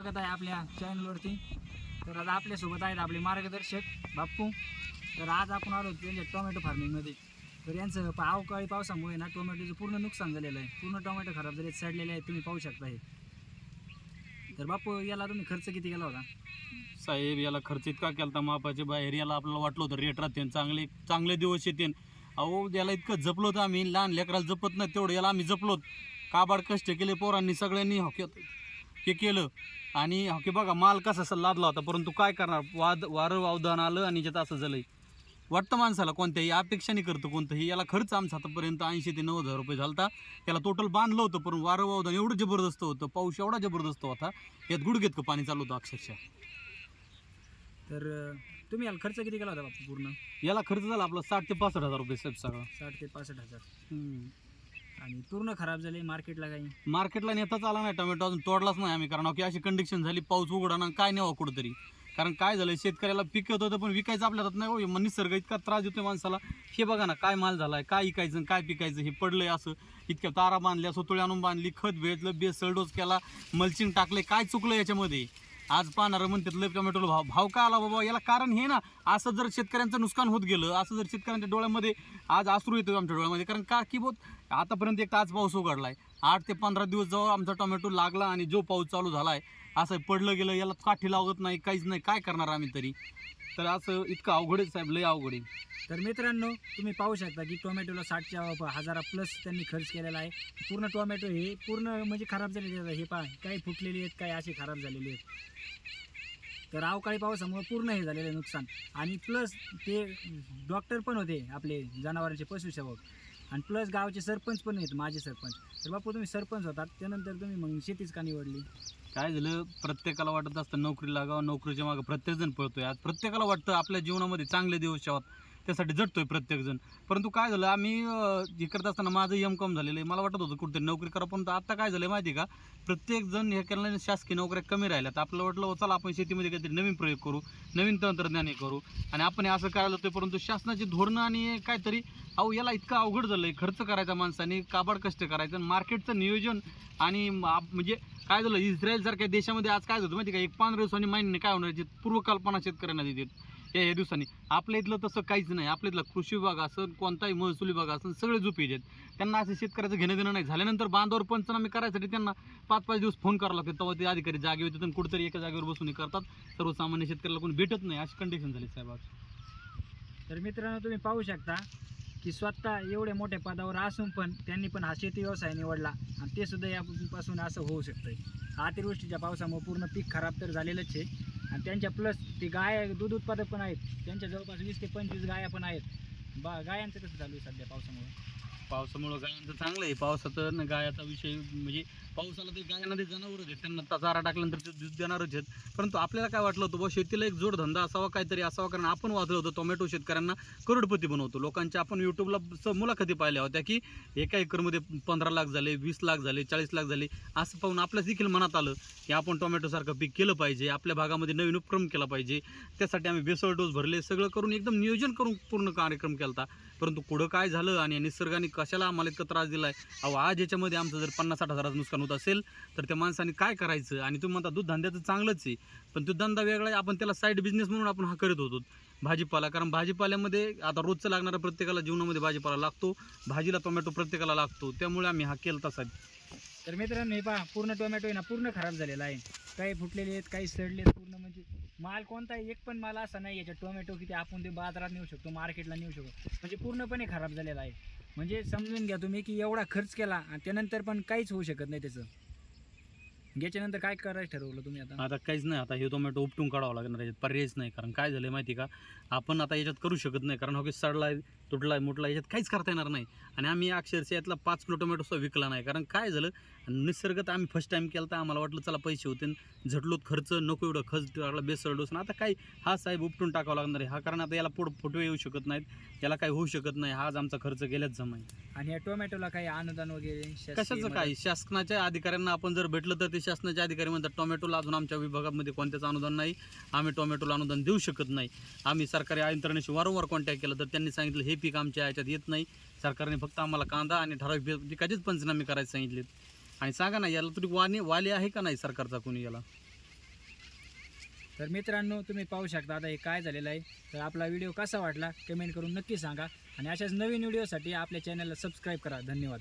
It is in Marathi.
स्वागत आहे आपल्या चॅनलवरती तर आज आपल्यासोबत आहेत आपले मार्गदर्शक बाप्पू. तर आज आपण आलो त्यांच्या टोमॅटो फार्मिंगमध्ये तर यांचं पा- अवकाळी पावसामुळे ना टोमॅटोचं पूर्ण नुकसान झालेलं आहे. पूर्ण टोमॅटो खराब झाले सडलेले आहेत तुम्ही पाहू शकता हे तर बाप्पू याला तुम्ही खर्च किती केला होता? साहेब याला खर्च इतका केला होता मापाच्या बाहेर. याला आपल्याला वाटलं होतं रेट राहते चांगले चांगले दिवस येतील अहो याला इतकं जपलो होतं आम्ही. लहान लेकराला जपत नाही तेवढं. याला आम्ही जपलोत काबाड कष्ट केले पोरांनी सगळ्यांनी हॉकी हे केलं. आणि हॉकी बघा माल कसा असा लादला होता परंतु काय करणार? वाद वारं वावदान आलं आणि याच्यात असं झालंय. वाटतं माणसाला कोणत्याही अपेक्षा नाही करतं कोणतंही. याला खर्च आमचा आतापर्यंत ऐंशी ते नव्वद हजार रुपये झालता. याला टोटल बांधलं होतं पण वारं वावदान एवढं जबरदस्त होतं पाऊस एवढा जबरदस्त होता यात गुडघेत का पाणी चालू होतं अक्षरशः. तर तुम्ही याला खर्च किती केला होता पूर्ण? याला खर्च झाला आपला साठ ते पासष्ट हजार रुपये साहेब सगळा. साठ ते पासष्ट हजार. आणि पूर्ण खराब झाले मार्केटला काही? मार्केटला नेताच आला नाही टोमॅटो अजून तोडलाच नाही आम्ही कारण की अशी कंडिशन झाली पाऊस उघडा ना काय न्यावं कुठंतरी. कारण काय झालं शेतकऱ्याला पिकत होतं पण विकायचं आपल्या हातात नाही हो मग निसर्ग इतका त्रास देतोय माणसाला. हे बघा ना काय माल झालाय काय विकायचं काय पिकायचं हे पडलंय असं. इतक्या तारा बांधल्या सोतोळी आणून बांधली खत भेटलं बेसळ डोस केला मल्चिंग टाकले काय चुकलं याच्यामध्ये? आज पाहणार म्हणतात लय टोमॅटोला भाव. भाव का आला बाबा? याला कारण हे ना असं जर शेतकऱ्यांचं नुकसान होत गेलं असं जर शेतकऱ्यांच्या डोळ्यामध्ये आज आसरू येतो आमच्या डोळ्यामध्ये. कारण का की बोत आतापर्यंत एक आज पाऊस उघडलाय. आठ ते पंधरा दिवस जवळ आमचा टोमॅटो लागला आणि जो पाऊस चालू झालाय असं पडलं गेलं याला काठी लागत नाही काहीच नाही. काय करणार आम्ही तरी? तर असं इतकं अवघड आहे साहेब लय अवघड आहे. तर मित्रांनो तुम्ही पाहू शकता की टोमॅटोला साठच्या हजारा प्लस त्यांनी खर्च केलेला आहे. पूर्ण टोमॅटो हे पूर्ण म्हणजे खराब झालेले हे पहा काही फुटलेली आहेत काही असे खराब झालेले आहेत. तर अवकाळी पावसामुळे पूर्ण हे झालेलं आहे नुकसान. आणि प्लस ते डॉक्टर पण होते आपले जनावरांचे पशुसेवक. आणि प्लस गावचे सरपंच पण आहेत माझे सरपंच. तर बापू तुम्ही सरपंच होतात त्यानंतर तुम्ही मग शेतीच का निवडली काय झालं? प्रत्येकाला वाटत असतं नोकरी लागावं नोकरीच्या मागं प्रत्येकजण पळतोय. आज प्रत्येकाला वाटतं आपल्या जीवनामध्ये चांगले दिवस यावं. त्यासाठी जटतोय प्रत्येकजण. परंतु काय झालं आम्ही अं, हे करत असताना माझं एम कॉम झालेलं आहे. मला वाटत होतं कुठेतरी नोकरी करा पण आता काय झालं माहिती आहे का? प्रत्येकजण हे केल्याने शासकीय नोकऱ्या कमी राहिल्यात. आपल्याला वाटलं "हो, चला आपण शेतीमध्ये काहीतरी नवीन प्रयोग करू नवीन तंत्रज्ञान हे करू. आणि आपण हे असं करायला होतं परंतु शासनाची धोरणं आणि काहीतरी अहो याला इतकं अवघड झालं आहे खर्च करायचा माणसाने काबाड कष्ट करायचं आणि मार्केटचं नियोजन आणि म- आप- म्हणजे काय झालं इस्रायल सारख्या देशामध्ये आज काय झालं माहिती का? एक पंधरा दिवसांनी नाही काय होणार याची पूर्वकल्पना शेतकऱ्यांना देतात. या या दिवसांनी. आपल्या इथलं तसं काहीच नाही. आपल्या इथलं कृषी विभाग असं कोणताही महसूल विभाग असं सगळे झोपी आहेत. त्यांना असं शेतकऱ्याचं घेणं देणं नाही. झाल्यानंतर बांधावर पंचनामे करायसाठी त्यांना पाच पाच दिवस फोन करावं लागते तेव्हा ते अधिकारी जागे होते आणि कुठेतरी एका जागेवर बसून हे करतात. सर्वसामान्य शेतकऱ्याला कोणी भेटत नाही. अशी कंडिशन झाली साहेब आज. तर मित्रांनो तुम्ही पाहू शकता की स्वतः एवढ्या मोठ्या पदावर असून पण त्यांनी पण हा शेती व्यवसाय निवडला आणि ते सुद्धा यापासून असं होऊ शकतं अतिवृष्टीच्या पावसामुळे पूर्ण पीक खराब तर झालेलंच आहे. आणि त्यांच्या प्लस ते गाय दूध उत्पादक पण आहेत. त्यांच्या जवळपास वीस ते पंचवीस गाया पण आहेत. बा गायांचं कसं चालू आहे सध्या पावसामुळे? पावसामुळं गायांचं चांगलं आहे. पावसाचं न गायाचा विषय म्हणजे पावसाला ते गायांना ते जनावरच आहेत त्यांना ता- चारा टाकल्यानंतर ते दूध देणारच आहेत. परंतु आपल्याला काय वाटलं होतं बा शेतीला एक जोडधंदा असावा काहीतरी असावा कारण आपण वाचलं होतं टोमॅटो शेतकऱ्यांना करोडपती बनवतो. लोकांच्या आपण यूट्यूबला स- मुलाखती पाहिल्या होत्या की एका एकरमध्ये पंधरा लाख झाले वीस लाख झाले चाळीस लाख झाले असं पाहून आपल्याच देखील मनात आलं की आपण टोमॅटोसारखं पीक केलं पाहिजे आपल्या भागामध्ये नवीन उपक्रम केला पाहिजे त्यासाठी आम्ही बेसळ डोस भरले सगळं करून एकदम नियोजन करून पूर्ण कार्यक्रम केला होता परंतु पुढं काय झालं आणि निसर्गाने कशाला आम्हाला इतका त्रास दिला आहे अहो आज याच्यामध्ये आमचं जर पन्नास साठ हजाराचं नुकसान होतं असेल तर त्या माणसाने काय करायचं? आणि तुम्ही म्हणता दूध धंद्याचं चांगलंच आहे. पण तो धंदा वेगळा आहे आपण त्याला साईड बिझनेस म्हणून आपण हा करत होतो. भाजीपाला कारण भाजीपाल्यामध्ये आता रोजचं लागणारा प्रत्येकाला जीवनामध्ये भाजीपाला लागतो. भाजीला टोमॅटो प्रत्येकाला लागतो. त्यामुळे आम्ही हा केला तसा तर मित्रांनो हे पहा पूर्ण टोमॅटो आहे ना पूर्ण खराब झालेला आहे. काही फुटलेले आहेत काही सडले आहेत पूर्ण माल कोणता एक पण माल असा नाही याच्यात टोमॅटो किती आपण ते बाजारात नेऊ शकतो मार्केटला नेऊ शकतो. म्हणजे पूर्णपणे खराब झालेला आहे. म्हणजे समजून घ्या तुम्ही की एवढा खर्च केला आणि त्यानंतर पण काहीच होऊ शकत नाही त्याचं. याच्यानंतर काय करायचं ठरवलं तुम्ही आता? आता काहीच नाही आता हे टोमॅटो उपटून काढावं लागणार याच्यात पर्यायच नाही. कारण काय झालं माहिती का? आपण आता याच्यात करू शकत नाही कारण हो की सडलाय तुटलाय मुटला याच्यात काहीच करता येणार नाही. आणि आम्ही अक्षरशः यातला पाच किलो टोमॅटो सुद्धा विकला नाही. कारण काय झालं निसर्गात आम्ही फर्स्ट टाईम केला तर आम्हाला वाटलं चला पैसे होते झटलोत खर्च नको एवढं खर्च टाकला बेसळ डोस. आता काय हा साहेब उपटून टाकावा लागणार आहे. हा कारण आता याला पोट फोटो येऊ शकत नाहीत. याला काही होऊ शकत नाही. हाच आमचा खर्च गेल्याच जमाय आणि या टोमॅटोला काही अनुदान वगैरे कशाचं? काय शासनाच्या अधिकाऱ्यांना आपण जर भेटलं तर ते शासनाचे अधिकारी म्हणतात टोमॅटोला अजून आमच्या विभागामध्ये कोणत्याच अनुदान नाही. आम्ही टोमॅटोला अनुदान देऊ शकत नाही. आम्ही सरकारी यंत्रणेशी वारंवार कॉन्टॅक्ट केला तर त्यांनी सांगितलं हे पीक आमच्या याच्यात येत नाही. सरकारने फक्त आम्हाला कांदा आणि ठराविक पिकाचेच पंचनामे करायचे सांगितलेत. आणि सांगा ना याला तरी वाने वाले आहे का नाही सरकारचा कोणी याला? तर मित्रांनो तुम्ही पाहू शकता आता हे काय झालेलं आहे. तर आपला व्हिडिओ कसा वाटला कमेंट करून नक्की सांगा. आणि अशाच नवीन व्हिडिओसाठी आपल्या चॅनलला सबस्क्राईब करा. धन्यवाद.